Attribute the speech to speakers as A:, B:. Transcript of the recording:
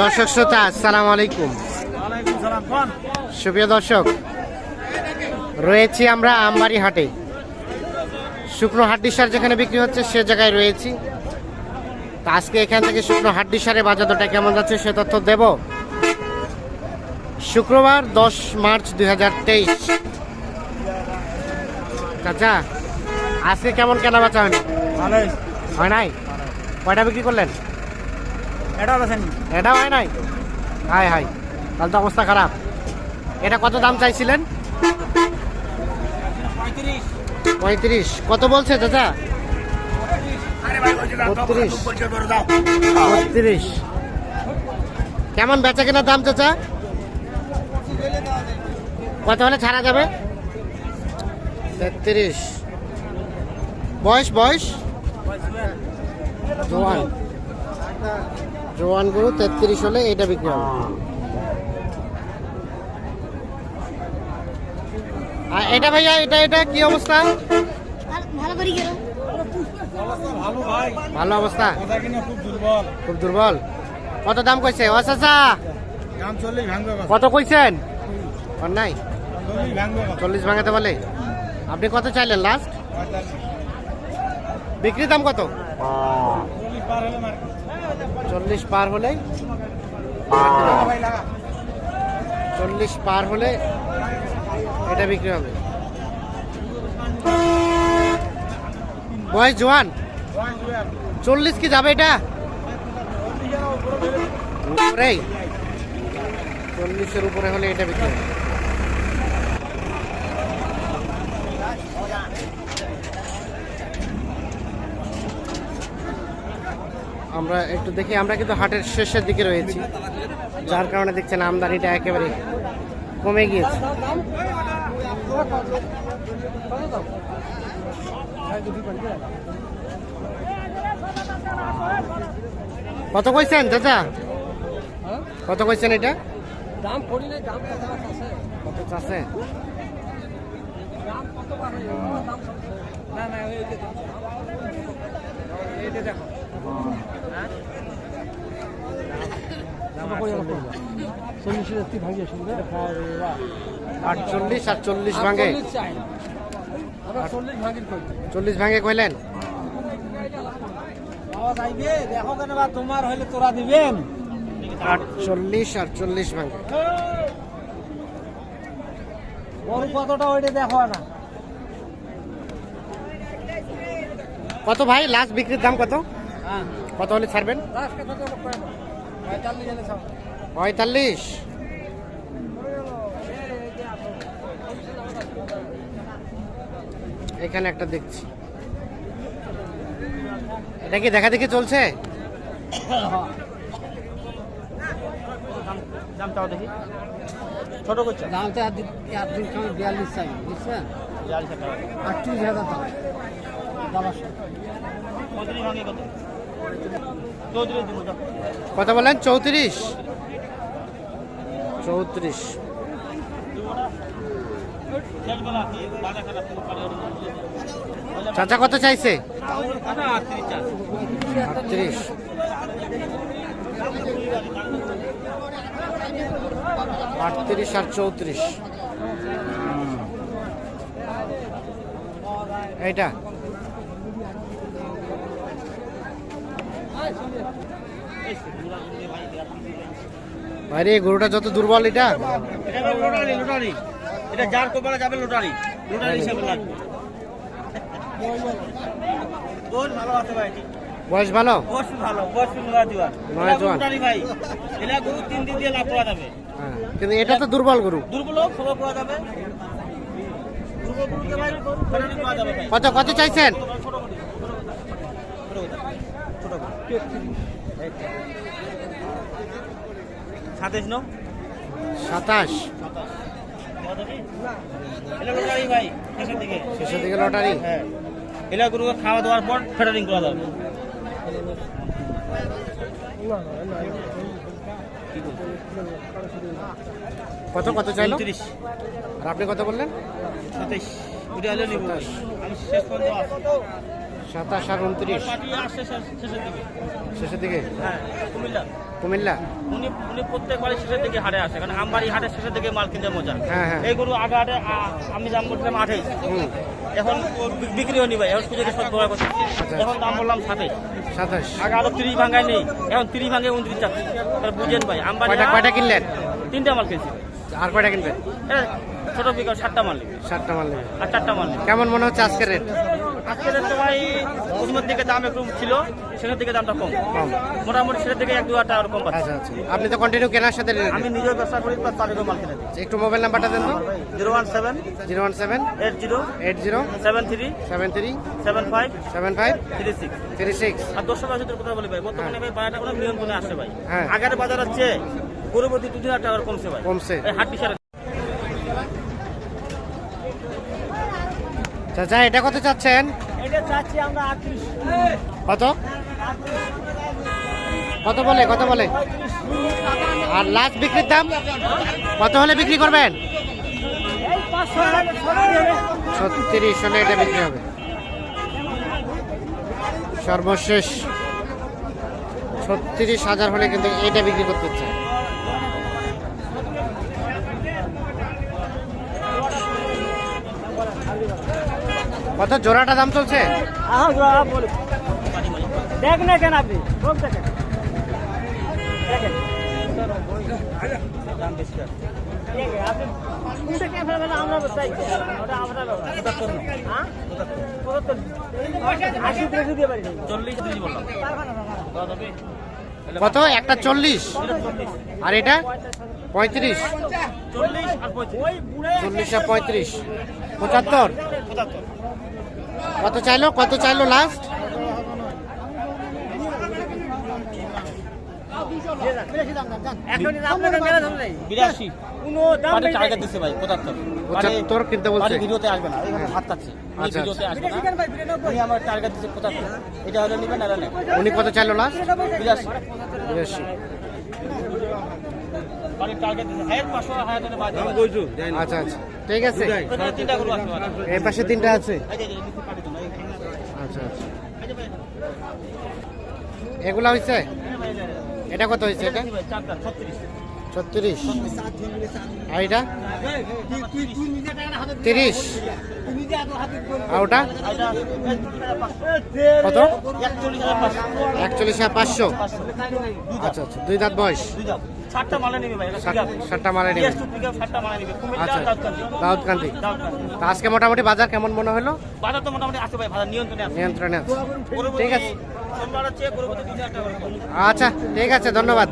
A: দর্শক শ্রোতা আসসালামু আলাইকুম। সুপ্রিয় দর্শক রয়েছি আমরা আমবাড়ি হাটে। শুকনো হাড্ডি সার যেখানে বিক্রি হচ্ছে সে জায়গায় রয়েছি। তা আজকে এখান থেকে শুকনো হাড্ডি সারের বাজার দরটা কেমন যাচ্ছে সে তথ্য দেব। শুক্রবার দশ মার্চ দুই হাজার তেইশ। চাচা আজকে কেমন কেনা বেচা হয়নি হয় নাই? কয়টা বিক্রি করলেন?
B: এটা আছেন
A: এটা হয় নাই? হাই হাই। তাহলে তো অবস্থা খারাপ। এটা কত দাম চাইছিলেন?
B: পঁয়ত্রিশ।
A: কত বলছে চাচা? বত্রিশ। বত্রিশ। কেমন বেচা কেনার দাম চাচা? কত হলে ছাড়া যাবে? তেত্রিশ। বয়স বয়স? জোয়ান। জোয়ান গরু তেত্রিশ হলে এটা বিক্রি হবে। আর এটা ভাইয়া এটা এটা কি অবস্থা?
C: ভালো করে গেল।
B: ভালো ভাই
A: ভালো অবস্থা
B: খুব দুর্বল।
A: কত দাম কইছে? ও চাচা।
B: দাম চল্লিশ ভাঙবে
A: কত কইছেন? নাই।
B: চল্লিশ
A: চল্লিশ ভাঙাতে বলে আপনি কত চাইলেন লাস্ট বিক্রি দাম কত?
B: চল্লিশ পার হলে
A: চল্লিশ পার হলে এটা বিক্রি হবে। বয়স জোয়ান, চল্লিশ কি যাবে এটা? চল্লিশের উপরে হলে এটা বিক্রি হবে। আমরা একটু দেখি আমরা কিন্তু হাটের শেষের দিকে রয়েছি। যার কারণে দেখছেন আমদানিটা একেবারে কমে গিয়েছে। কত কইছেন চাচা? কত কইছেন এটা?
B: দাম পড়ি নাই দাম কত আছে?
A: কত চাষে
B: দাম কত বার না না এই দেখো।
A: আটচল্লিশ ভাঙে।
B: চল্লিশ
A: ভাঙে কইলেন?
B: তোমার হইলে তোরা দিবেন
A: আটচল্লিশ আর চল্লিশ ভাঙে।
B: ওইটা দেখো না
A: কত ভাই? লাস্ট বিক্রির দাম কত? কত হলে ছাড়বেন?
B: পঁয়তাল্লিশ।
A: এখানে একটা দেখছি। এটা কি দেখা দেখি চলছে?
B: দামটাও দেখি। ছোট করছে?
D: দামটা বিয়াল্লিশ চাই বুঝছেন? আটত্রিশ হাজার দাম
A: কত বলেন চৌত্রিশ। চৌত্রিশ। চাচা কত চাইছে? আটত্রিশ। আটত্রিশ আর চৌত্রিশ। এইটা? আরে গরুটা যত দুর্বল এটা।
B: এটা লোটারি লোটারি। এটা যার কপালে যাবে লোটারি। লোটারি হিসাবে লাগবে। ভালো আছে ভাই।
A: বয়স ভালো?
B: বস ভালো নয়া জোয়ান। লোটারি ভাই। এটা গরু তিন দিন দিয়ে লাভ করা যাবে।
A: হ্যাঁ, কিন্তু এটা তো দুর্বল গরু।
B: দুর্বল হোক খবর পাওয়া যাবে।
A: কত কত চাইছেন?
B: ছোট সাতাইশ নো?
A: সাতাশ।
B: শেষের দিকে
A: লটারি।
B: হ্যাঁ। এলা গরুকে খাওয়া দাওয়ার পর ফেটারিং করা যাবে।
A: কত কত চাইলো?
B: উনত্রিশ।
A: আর আপনি কত বললেন?
B: সাতাইশ আমি শেষ পর্যন্ত
A: সাতাশ আর উনত্রিশ।
B: শেষের দিকে? হ্যাঁ কুমিল্লা।
A: কুমিল্লা
B: উনি উনি প্রত্যেকবারই শেষের দিকে হাটে আসে কারণ আমবাড়ি হাটের শেষের দিকে মাল কিনতে মজা। এই গরু আগে হাটে আমি দাম আঠাইশ এখন বিক্রি হয়নি ভাই এখন সুযোগে সব করছে এখন দাম বললাম সাতাইশ
A: সাতাশ।
B: আগে আরও তিরিশ ভাঙায় নেই এখন তিরিশ ভাঙে উনত্রিশ চাচ্ছে তাহলে বুঝেন ভাই আমবাড়ি
A: কয়টা কিনলেন?
B: তিনটা মাল কিনছি
A: আর কয়টা কিনবেন?
B: ছোট বিকাল সাতটা মাল নিবে।
A: সাতটা মাল নেবেন
B: আর চারটা মাল নিবে।
A: কেমন মনে হচ্ছে আজকের রেট
B: আজকের ভাই প্রথমের দিকে দাম একটু ছিল সেটার দিকে দামটা কম। মোটামুটি সেটার দিকে এক দু হাজার টাকা করে কম পাচ্ছি।
A: আচ্ছা আচ্ছা। আপনি তো কন্টিনিউ কেনার সাথে
B: আমি নিজেও ব্যবসা করি প্লাস তাদেরও মাল কিনে দিই।
A: একটু মোবাইল নাম্বারটা দেন তো।
B: Zero one seven
A: zero one seven
B: eight zero
A: eight zero
B: seven three
A: seven three
B: seven five
A: seven five
B: three six.
A: Three six.
B: আর দর্শক আসলে কথা বলি ভাই বর্তমানে ভাই বাজারটা কোনো নিয়ন্ত্রণে আসছে ভাই।
A: হ্যাঁ।
B: আগের বাজার হচ্ছে গরুপতি দু হাজার টাকা কমছে ভাই।
A: কমছে।
B: হাট
A: চাচা এটা কত চাচ্ছেন? কত? কত বলে কত বলে? আর লাস্ট বিক্রির দাম? কত হলে বিক্রি করবেন? ছত্রিশ হলে এটা বিক্রি হবে। সর্বশেষ ছত্রিশ হাজার হলে কিন্তু এটা বিক্রি করতে হচ্ছে কত জোড়াটা দাম চলছে?
B: দেখ না কেন আপনি হ্যাঁ? বললাম।
A: কত? একটা চল্লিশ। আর এটা? পঁয়ত্রিশ।
B: চল্লিশ আর পঁয়ত্রিশ।
A: পঁচাত্তর। কত চাইলো? কত চাইলো লাস্ট
B: পঁচাত্তর।
A: কিনতে বলছে।
B: ভিডিওতে আসবে না হাত চাচ্ছে
A: আচ্ছা,
B: আসবে না। উনি আমার টার্গেট দিচ্ছে পঁচাত্তর। এটা হলে নেবেন
A: উনি কত চাইলো লাস্ট
B: বিরাশি।
A: বিরাশি
B: বাড়ির টার্গেট দিচ্ছে হায়ার পাঁচশো হায়ার টাকা বাদ দিবে।
A: আচ্ছা আচ্ছা। ঠিক আছে।
B: গরু আছে
A: পাশে তিনটা। আচ্ছা আচ্ছা। এগুলা হয়েছে
B: এই যে। ভাই, এই যে,
A: এটা কত হয়েছে এটা?
B: ছত্রিশ।
A: আর এটা? তিরিশ। আর ওটা। কত?
B: একচল্লিশ হাজার পাঁচশো।
A: আচ্ছা আচ্ছা। দুই দাঁত বয়স।
B: ষাটটা মালে নিবে ভাই, এটা
A: ষাট-
B: পিকআপ।
A: ষাটটা মালে নেবে
B: PS two পিকআপ ষাটটা মালে নিবে।
A: আচ্ছা
B: দাউদকান্দি।
A: দাউদকান্দি। আজকে মোটামুটি বাজার কেমন মনে হলো
B: বাজার তো মোটামুটি আছে ভাই, বাজার নিয়ন্ত্রণে আছে।
A: নিয়ন্ত্রণে আছে ঠিক আছে। আচ্ছা ঠিক আছে ধন্যবাদ